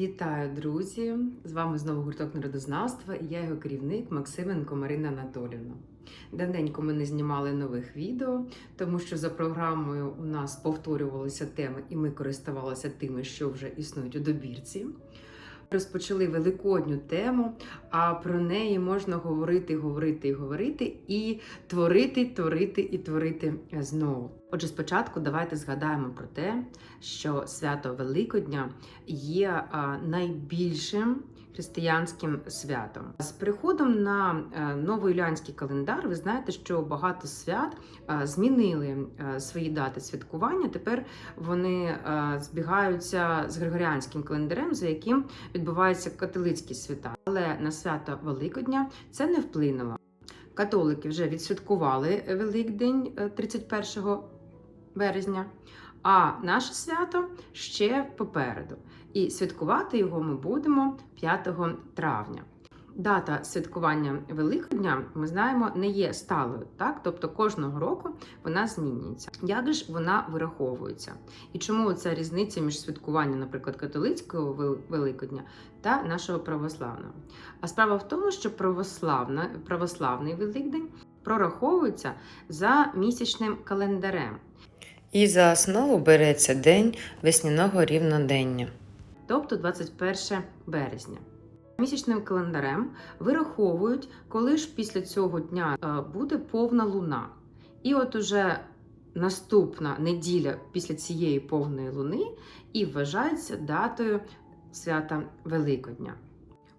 Вітаю, друзі! З вами знову гурток народознавства і я його керівник Максименко Марина Анатолівна. Давненько ми не знімали нових відео, тому що за програмою у нас повторювалися теми, і ми користувалися тими, що вже існують у добірці. Розпочали великодню тему, а про неї можна говорити, говорити і говорити, і творити, творити і творити знову. Отже, спочатку давайте згадаємо про те, що свято Великодня є найбільшим християнським святом. З приходом на е, новоюліанський календар, ви знаєте, що багато свят е, змінили е, свої дати святкування. Тепер вони збігаються з григоріанським календарем, за яким відбуваються католицькі свята. Але на свято Великодня це не вплинуло. Католики вже відсвяткували Великдень е, 31 березня, а наше свято ще попереду. І святкувати його ми будемо 5 травня. Дата святкування Великодня, ми знаємо, не є сталою, так? Тобто кожного року вона змінюється. Як ж вона вираховується? І чому ця різниця між святкуванням, наприклад, католицького Великодня та нашого православного? А справа в тому, що православна, православний Великдень прораховується за місячним календарем. І за основу береться день весняного рівнодення. Тобто 21 березня. Місячним календарем вираховують, коли ж після цього дня е, буде повна луна. І от уже наступна неділя після цієї повної луни і вважається датою свята Великодня.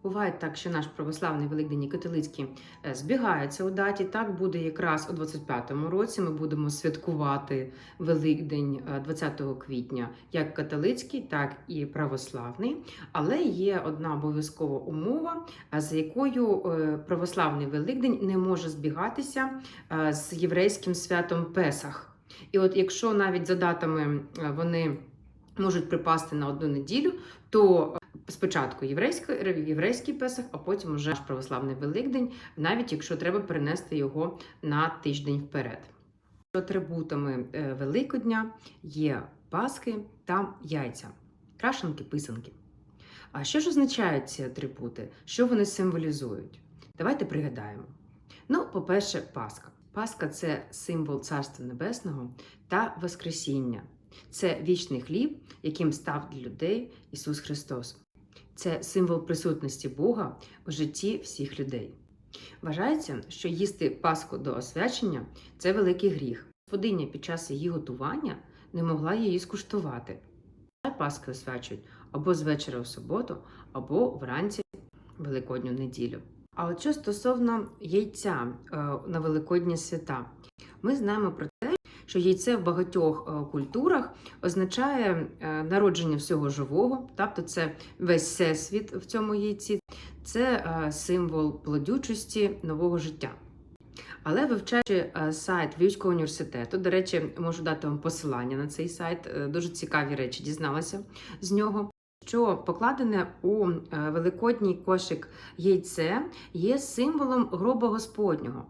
Буває так, що наш православний Великдень і католицький е, збігаються у даті. Так буде якраз у 25-му році. Ми будемо святкувати Великдень е, 20 квітня, як католицький, так і православний. Але є одна обов'язкова умова, е, за якою е, православний Великдень не може збігатися е, з єврейським святом Песах. І от якщо навіть за датами е, вони можуть припасти на одну неділю, то спочатку єврейська, єврейський Песах, а потім уже наш православний Великдень, навіть якщо треба перенести його на тиждень вперед. Атрибутами е, Великодня є паски та яйця, крашенки, писанки. А що ж означають ці атрибути? Що вони символізують? Давайте пригадаємо. Ну, по-перше, Пасха. Пасха це символ Царства Небесного та Воскресіння. Це вічний хліб, яким став для людей Ісус Христос. Це символ присутності Бога у житті всіх людей. Вважається, що їсти Пасху до освячення це великий гріх. Господиня під час її готування не могла її скуштувати. Пасхи освячують або з вечора в суботу, або вранці Великодню неділю. А от що стосовно яйця е, на Великодні свята, ми знаємо про те, що яйце в багатьох е, культурах означає е, народження всього живого, тобто це весь всесвіт в цьому яйці, це е, символ плодючості нового життя. Але вивчаючи сайт Львівського університету, до речі, можу дати вам посилання на цей сайт, дуже цікаві речі дізналася з нього. Що покладене у великодній кошик яйце є символом гроба Господнього,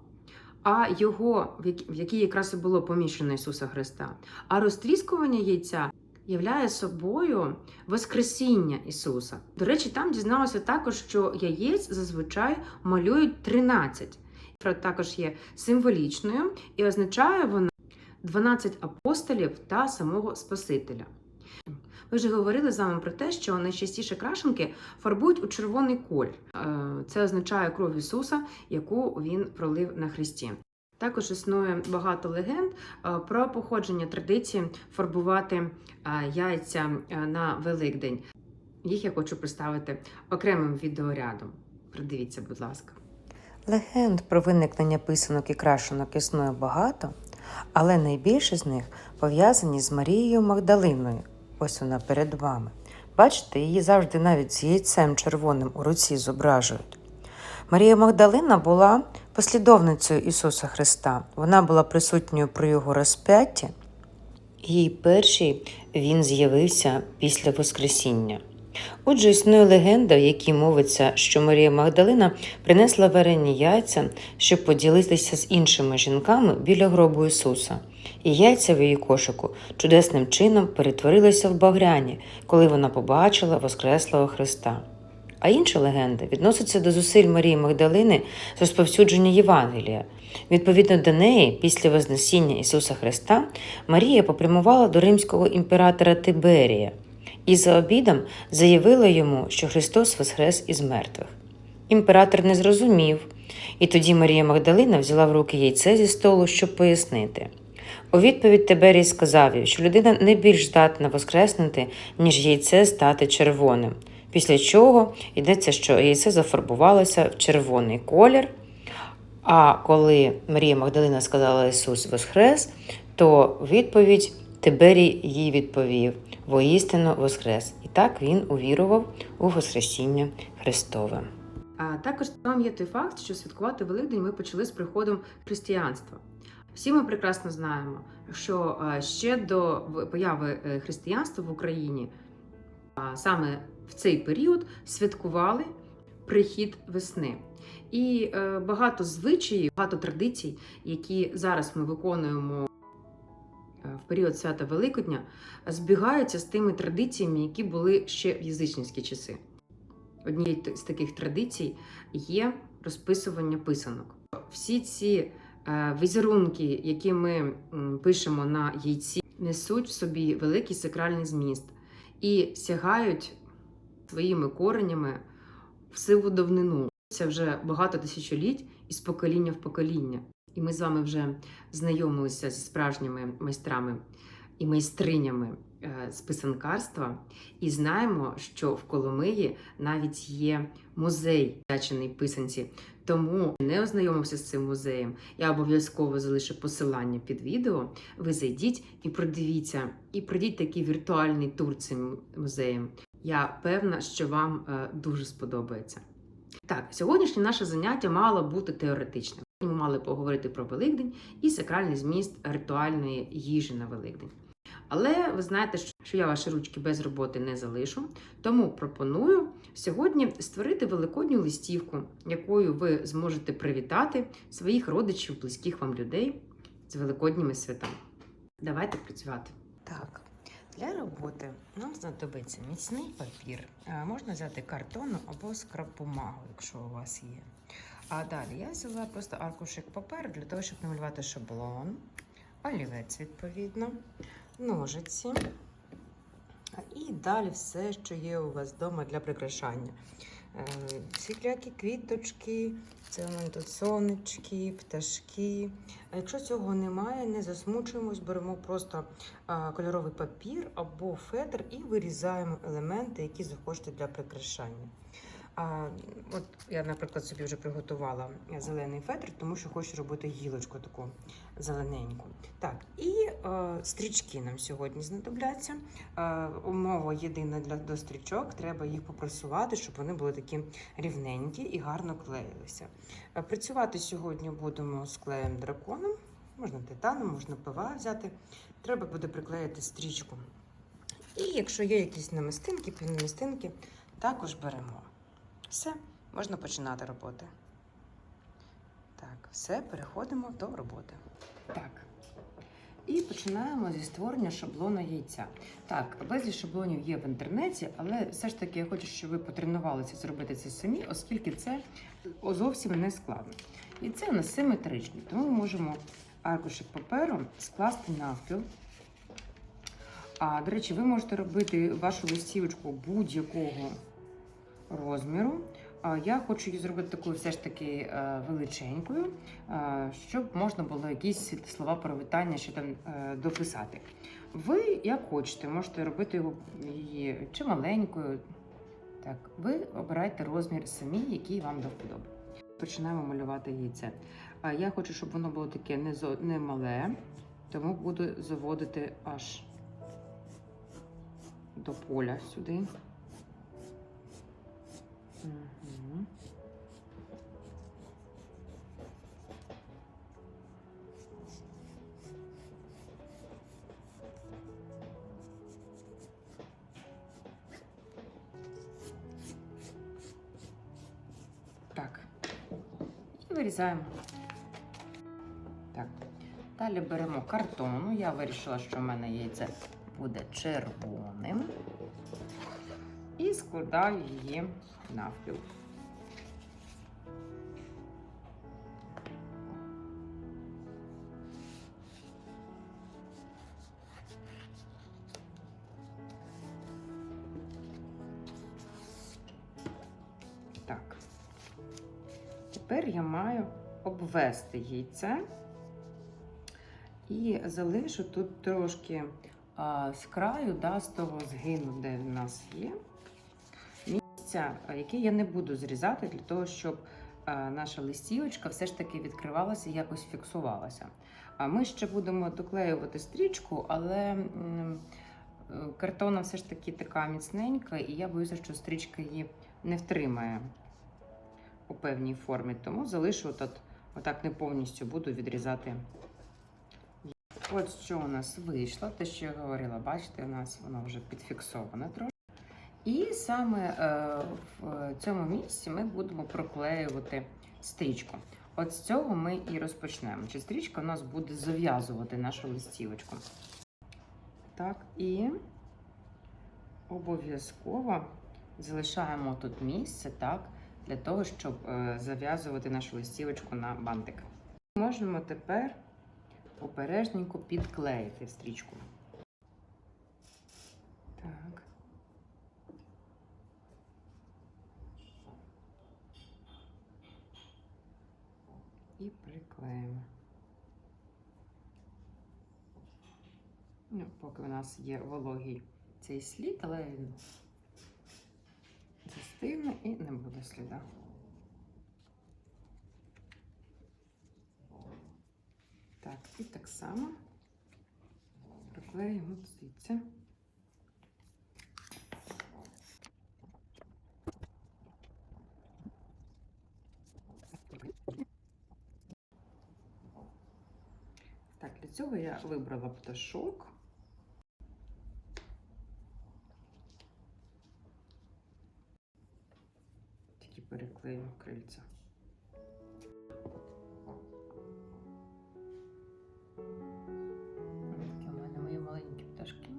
а його, в як- в який якраз і було поміщено Ісуса Христа. А розтріскування яйця являє собою Воскресіння Ісуса. До речі, там дізналося також, що яєць зазвичай малюють 13. Цифра також є символічною і означає вона 12 апостолів та самого Спасителя. Ми вже говорили з вами про те, що найчастіше крашенки фарбують у червоний колір. Е, Це означає кров Ісуса, яку він пролив на Христі. Також існує багато легенд е, про походження традиції фарбувати е, яйця на Великдень. Їх я хочу представити окремим відеорядом. Придивіться, будь ласка. Легенд про виникнення писанок і крашенок існує багато, але найбільше з них пов'язані з Марією Магдалиною. Ось вона перед вами. Бачите, її завжди навіть з яйцем червоним у руці зображують. Марія Магдалина була послідовницею Ісуса Христа. Вона була присутньою при його розп'ятті. Їй перший він з'явився після Воскресіння. Отже, існує легенда, в якій мовиться, що Марія Магдалина принесла варені яйця, щоб поділитися з іншими жінками біля гробу Ісуса. І яйця в її кошику чудесним чином перетворилися в багряні, коли вона побачила Воскреслого Христа. А інша легенда відноситься до зусиль Марії Магдалини з розповсюдження Євангелія. Відповідно до неї, після Вознесіння Ісуса Христа, Марія попрямувала до римського імператора Тиберія і за обідом заявила йому, що Христос воскрес із мертвих. Імператор не зрозумів, і тоді Марія Магдалина взяла в руки яйце зі столу, щоб пояснити. У відповідь Тиберій сказав що людина не більш здатна воскреснути, ніж яйце стати червоним. Після чого йдеться, що яйце зафарбувалося в червоний колір. А коли Марія Магдалина сказала Ісус Воскрес, то відповідь Тиберій їй відповів: воістину Воскрес. І так він увірував у Воскресіння Христове. А також там є той факт, що святкувати Великдень ми почали з приходом християнства. Всі ми прекрасно знаємо, що е, ще до появи е, християнства в Україні саме в цей період святкували прихід весни. І е, багато звичаїв, багато традицій, які зараз ми виконуємо в період свята Великодня, збігаються з тими традиціями, які були ще в язичницькі часи. Однією з таких традицій є розписування писанок. Всі ці візерунки, які ми пишемо на яйці, несуть в собі великий сакральний зміст і сягають своїми коренями в сиву давнину. Це вже багато тисячоліть із покоління в покоління. І ми з вами вже знайомилися зі справжніми майстрами і майстринями е, з писанкарства, і знаємо, що в Коломиї навіть є музей дячений писанці. Тому не ознайомився з цим музеєм. Я обов'язково залишу посилання під відео. Ви зайдіть і продивіться, і пройдіть такий віртуальний тур цим музеєм. Я певна, що вам е, дуже сподобається. Так, сьогоднішнє наше заняття мало бути теоретичним. Ми мали поговорити про Великдень і сакральний зміст ритуальної їжі на Великдень. Але ви знаєте, що- я ваші ручки без роботи не залишу, тому пропоную сьогодні створити великодню листівку, якою ви зможете привітати своїх родичів, близьких вам людей з великодніми святами. Давайте працювати. Так, для роботи нам знадобиться міцний папір. Можна взяти картону або скраб-бумагу, якщо у вас є. А далі я взяла просто аркушик паперу для того, щоб намалювати шаблон, олівець, відповідно, ножиці. І далі все, що є у вас вдома для прикрашання. Е, Всілякі квіточки, це у мене тут сонечки, пташки. Якщо цього немає, не засмучуємось, беремо просто кольоровий папір або фетр і вирізаємо елементи, які захочете для прикрашання. А, от я, наприклад, собі вже приготувала зелений фетр, тому що хочу робити гілочку таку зелененьку. Так, і е, стрічки нам сьогодні знадобляться. Е, умова єдина для до стрічок, треба їх попресувати, щоб вони були такі рівненькі і гарно клеїлися. Е, Працювати сьогодні будемо з клеєм драконом. Можна титаном, можна ПВА взяти. Треба буде приклеїти стрічку. І якщо є якісь намистинки, півнамистинки, також беремо. Все, можна починати роботи. Так, все, переходимо до роботи. Так. І починаємо зі створення шаблону яйця. Так, безліч шаблонів є в інтернеті, але все ж таки я хочу, щоб ви потренувалися зробити це самі, оскільки це зовсім не складно. І це у нас симетричний, тому ми можемо аркушик паперу скласти навпіл. А, до речі, ви можете робити вашу листівочку будь-якого розміру. Я хочу її зробити такою все ж таки е, величенькою, е, щоб можна було якісь слова привітання ще там е, дописати. Ви як хочете, можете робити його її чи маленькою. Так, ви обирайте розмір самі, який вам до вподоби. Починаємо малювати яйце. Я хочу, щоб воно було таке не мале, тому буду заводити аж до поля сюди. Так, і вирізаємо. Так, далі беремо картону. Ну, я вирішила, що в мене яйце буде червоним і складаю її навпіл. Так. Тепер я маю обвести яйце і залишу тут трошки а, з краю, да, з того згину, де в нас є. Місця, а, яке я не буду зрізати для того, щоб наша листівочка все ж таки відкривалася і якось фіксувалася. А ми ще будемо доклеювати стрічку, але е, картона все ж таки така міцненька, і я боюся, що стрічка її не втримає у певній формі. Тому залишу тут, отак не повністю буду відрізати. От що у нас вийшло, те, що я говорила, бачите, у нас воно вже підфіксоване трошки. І саме е, в цьому місці ми будемо проклеювати стрічку. От з цього ми і розпочнемо. Чи стрічка у нас буде зав'язувати нашу листівочку. Так, і обов'язково залишаємо тут місце, так, для того, щоб е, зав'язувати нашу листівочку на бантик. Можемо тепер обережненько підклеїти стрічку. Так. І приклеїмо. Ну, поки у нас є вологий цей слід, але він застигне і не буде сліда. Так, і так само приклеїмо звідси. Так, для цього я вибрала пташок. Тільки переклею крильця. Такі у мене мої маленькі пташки.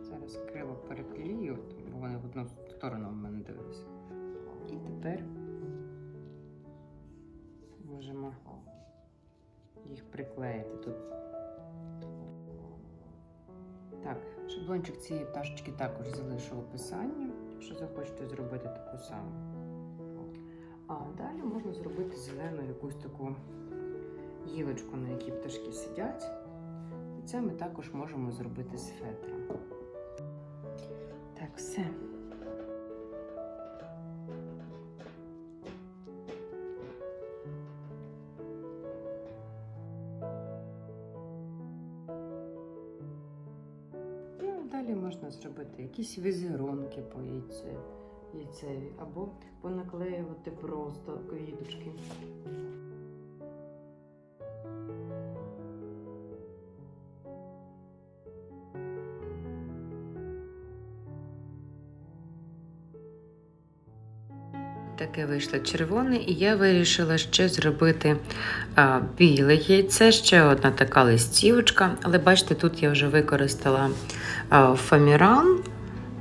Зараз криво переклею, бо вони в одну сторону в мене дивилися. І тепер приклеїти тут. Так, шаблончик цієї пташечки також залишу в описанні, якщо захочете зробити таку саму. А далі можна зробити зелену якусь таку гілочку, на якій пташки сидять. І це ми також можемо зробити з фетром. Так, все. Якісь візерунки по яйцеві, або понаклеювати просто квіточки. Таке вийшло червоне, і я вирішила ще зробити а, біле яйце, ще одна така листівочка. Але бачите, тут я вже використала а, фаміран,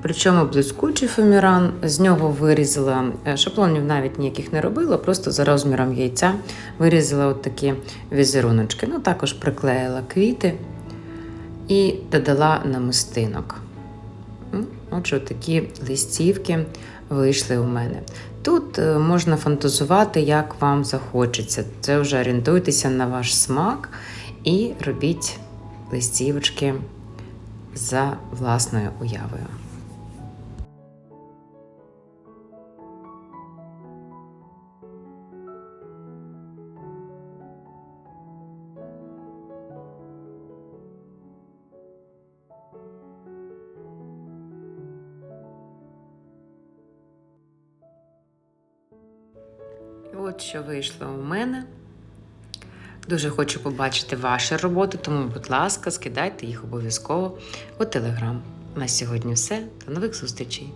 причому блискучий фаміран. З нього вирізала е, шаблонів навіть ніяких не робила, просто за розміром яйця вирізала от такі візеруночки. Ну, також приклеїла квіти і додала намистинок. Отже, такі листівки вийшли у мене. Тут е, можна фантазувати, як вам захочеться. Це вже орієнтуйтеся на ваш смак і робіть листівочки за власною уявою. От що вийшло у мене. Дуже хочу побачити ваші роботи, тому, будь ласка, скидайте їх обов'язково у телеграм. На сьогодні все. До нових зустрічей!